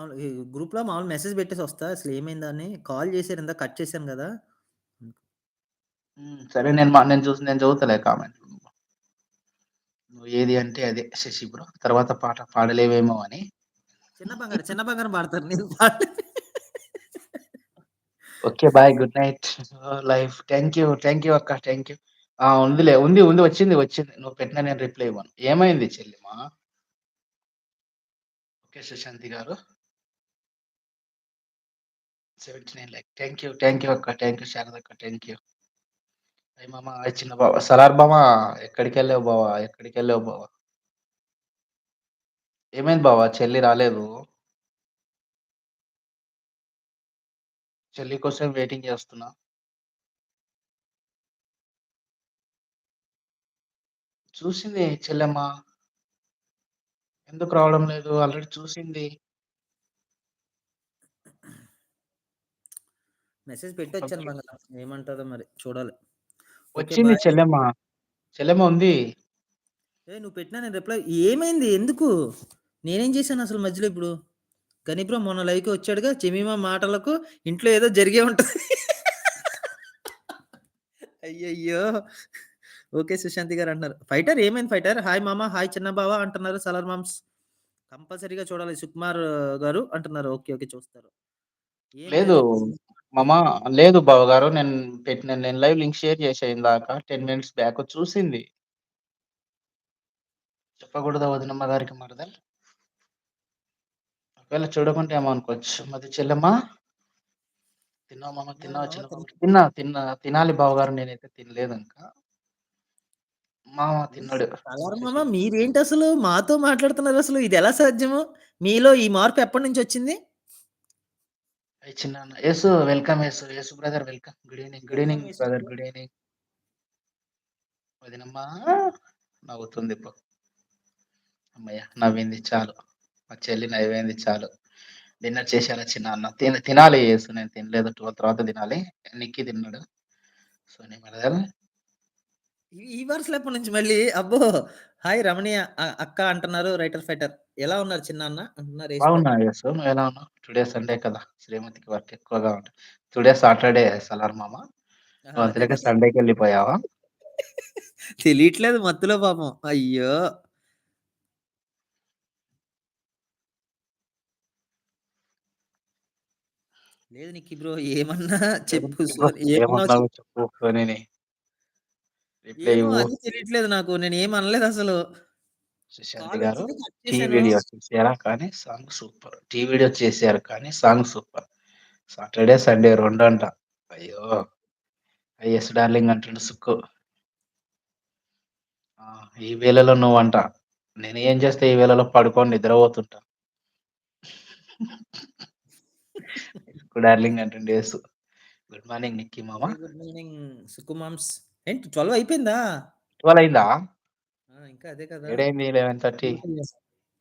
మాములు గ్రూప్‌లో మామూలు మెసేజ్ పెట్టేసొస్తా. అసలేమైందని కాల్ చేశారు ఇందాక కట్ చేశాను. హ్మ్. సరే నేను మ నేను చూసి నేను చదువుతాలే కామెంట్లు. నువ్వు ఏది అంటే అదే 'శశి బ్రో' తర్వాత పాట పాడలేవేమో అని. చిన్న బంగారం, చిన్న బంగారం పాడతాను. నేను. Okay. Bye. Good night. Life thank you. Thank you అక్క. Thank you. ఆ! ఉందిలే. ఉంది. ఉంది. వచ్చింది. వచ్చింది. నువ్వు పెట్టినా నేను రిప్లై ఇవ్వను. ఏమైంది చెల్లిమా? ఓకే. సుశాంతి గారు. 79 like thank you. Thank you అక్క. Thank you Sharadakka. Thank you. Hi మామ. చిన్న బావ. సలార్ బావ ఎక్కడికెళ్ళావు బావ? ఎక్కడికెళ్ళావు బావ? ఏమైంది బావ చెల్లి రాలేదు? చెల్లి కోసం వెయిటింగ్ చేస్తున్నా. చూసింది చెల్లెమ్మ. ఎందుకు రావడం లేదు? ఆల్రెడీ చూసింది. మెసేజ్ పెట్టొచ్చాను. బంగారం. ఏమంటదో మరి చూడాలి. వచ్చింది. చెల్లెమ్మ. చెల్లెమ్మ ఉంది. ఏయ్! నువ్వు పెట్టినా నేను రిప్లై ఏమైంది? ఎందుకు? నేనేం చేశాను అసలు మధ్యలో ఇప్పుడు? గని బ్రో మొన్న లైవ్‌కి వచ్చాడుగా. జమీమా మాటలకు ఇంట్లో ఏదో జరిగే ఉంటది. అయ్యయ్యో! ఓకే. సుశాంతి గారు అంటున్నారు. ఫైటర్ ఏమైంది ఫైటర్? హాయ్ మామ. హాయ్ చిన్న బావ అంటున్నారు సలార్ మామ్స్. కంపల్సరీగా చూడాలి సుకుమార్ గారు అంటున్నారు. ఓకే. ఓకే. చూస్తారు. ఏం లేదు. లేదు. మామ లేదు బావగారు. నేను పెట్టిన నేను లైవ్ లింక్ షేర్ చేశా ఇందాక 10 మినిట్స్ బ్యాక్ చూసింది. చెప్పకూడదా వదినమ్మ గారికి మరదల్? ఒకవేళ చూడకుంటే ఏమో అనుకోవచ్చు. మరి చెల్లెమ్మ? తిన్నావా మామ? తిన్నావా మామ. చిన్న? తిన్నా. తిన్నా. తిన్నా. తినాలి బావగారు నేనైతే తినలేదు ఇంకా. మామ తిన్నాడు. సలార్ మామ శశి మీరేంటసలు మాతో మాట్లాడుతున్నారసలు? ఇదెలా సాధ్యము? మీలో ఈ మార్పు ఎప్పటినుంచొచ్చింది? చిన్నాన్న. Yesu welcome Yesu. Yesu brother welcome. Good evening. Good evening brother. Bro. Good evening. వదినమ్మ నవ్వుతుంది ఇప్పుడు. హమ్మయ్య! నవ్వింది చాలు. మా చెల్లి నవ్వింది చాలు. డిన్నర్ చేశారా చిన్నాన్న? తిన తినాలి యేసు నేను తినలేదు. 12 తర్వాత తినాలి. నిక్కీ తిన్నాడు. సో నేను మరదల్ ఈ వరుసలు ఎప్పటినుంచి మళ్ళీ? అబ్బో! హాయ్ రమణీయ అక్క అంటున్నారు రైటర్ ఫైటర్. ఎలా ఉన్నారు చిన్నాన్న? అంటున్నారు యేసు బ్రో. టుడే సండే కదా! శ్రీమతికి వర్క్ ఎక్కువగా ఉంటది. టుడే సాటర్‌డే సలార్ మామ. నువ్వు కదా! సండేకెళ్ళిపోయావా? తెలియట్లేదు మత్తులో పాపం. అయ్యో! లేదు నిక్కీ బ్రో ఏమన్నా చెప్పు. చెప్పు. చెప్పు సోనీని. రిప్లై ఏమో ఇవ్వు. అదే తెలియట్లేదు నాకు. నేనేమనలేదసలు. సుశాంతి గారు టీ. వీడియో చేసారా కానీ సాంగ్ సూపర్. టీ వీడియో చేసారు కానీ సాంగ్ సూపర్. సాటర్‌డే, సండే రెండంట. అయ్యో! యెస్ డార్లింగ్ అంటుండు సుక్కు. ఈ వేళలో నువ్వంట. నేనేం చేస్తా ఈ వేళలో పడుకొని నిద్రపోతుంటా. డార్లింగ్ అంటుండు. గుడ్ మార్నింగ్ నిక్కీ మామ. గుడ్ మార్నింగ్ సుక్కు మామ్స్. ఏంటి 12 అయిపోయిందా? 12 అయిందా? ఇంకా అదే కదా! ఏడైంది 11:30 అయిపోయింది.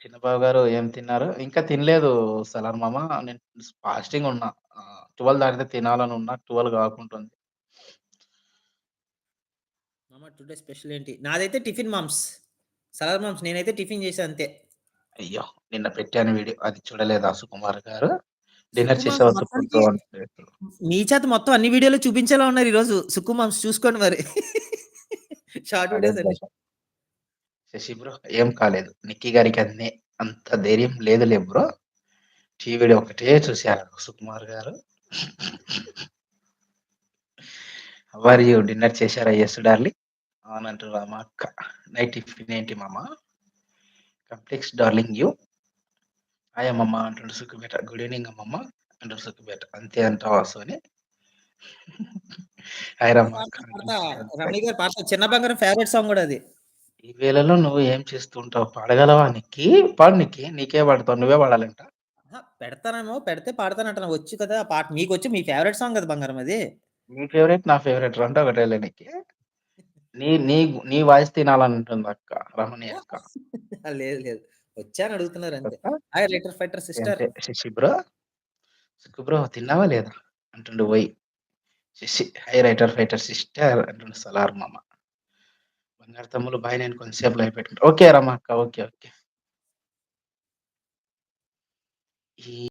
చిన్న బావ గారు ఏం తిన్నారు? ఇంకా తినలేదు సలార్ మామ. నేను ఫాస్టింగ్ ఉన్నా. 12 దాటితే తినాలని ఉన్నా. 12 కాకుంటుంది. మామ టుడే స్పెషల్ ఏంటి? నాదైతే టిఫిన్ మామ్స్. సలార్ మామ్స్ నేనైతే టిఫిన్ చేశా అంతే. అయ్యో! నిన్న పెట్టాను వీడియో. అది చూడలేదా సుకుమార్ గారు? డిన్నర్. మీ చేత మొత్తం అన్ని వీడియోలు చూపించేలా ఉన్నారు ఈరోజు. సుక్కు మామ్స్ చూసుకోండి మరి. Short videos. శశి బ్రో ఏం కాలేదు. నిక్కీ గారికి అన్ని అంత ధైర్యం లేదులే బ్రో. టీ వీడియో ఒకటే చూసారు సుకుమార్ గారు. యూ? డిన్నర్ చేశారా? Yes darling. అవునంటుర్రా మా అక్క. నైట్ టిఫిన్ ఏంటి మామ? Complex darling you. అమ్మమ్మ అంటుండు సుక్కుబేట. గుడ్ ఈవెనింగ్ అమ్మమ్మ అంటుండు సుక్కుబేట. అంతే అంటావా సోని? హాయ్! రమ్మ. చిన్న బంగారం ఫేవరెట్ సాంగ్ గూడా అది. ఈ వేళలో నువ్వు ఏం చేస్తూ ఉంటావు? పాడగలవా నిక్కీ? పాడు నిక్కీ. నీకే పాడతావు. నువ్వే పాడాలంట. అహా! పెడతానేమో పెడితే పాడతానంటున్నా. వచ్చు కదా! ఆ పాట మీకొచ్చి మీ ఫేవరెట్ సాంగ్ కదా బంగారం అది. నీ ఫేవరెట్, నా ఫేవరెట్ 2 ఒకటేలే నిక్కీ. నీ నీ నీ వాయిస్ తినాలని ఉంటుంది అక్క. రమణి అక్క. లేదు లేదు. వచ్చా అని అడుగుతున్నారు అంతే. Hi writer fighter sister. Shashi bro. Sukku bro తిన్నావా లేదా? అంటుండు why. Shashi hi writer fighter sister అంటుండు సలార్ మామ. బంగారు తమ్ములు బాయ్ నేను కొంచెం లైవ్ పెట్టుకుంటా. ఓకే రమ అక్క. ఓకే. ఓకే. ఈ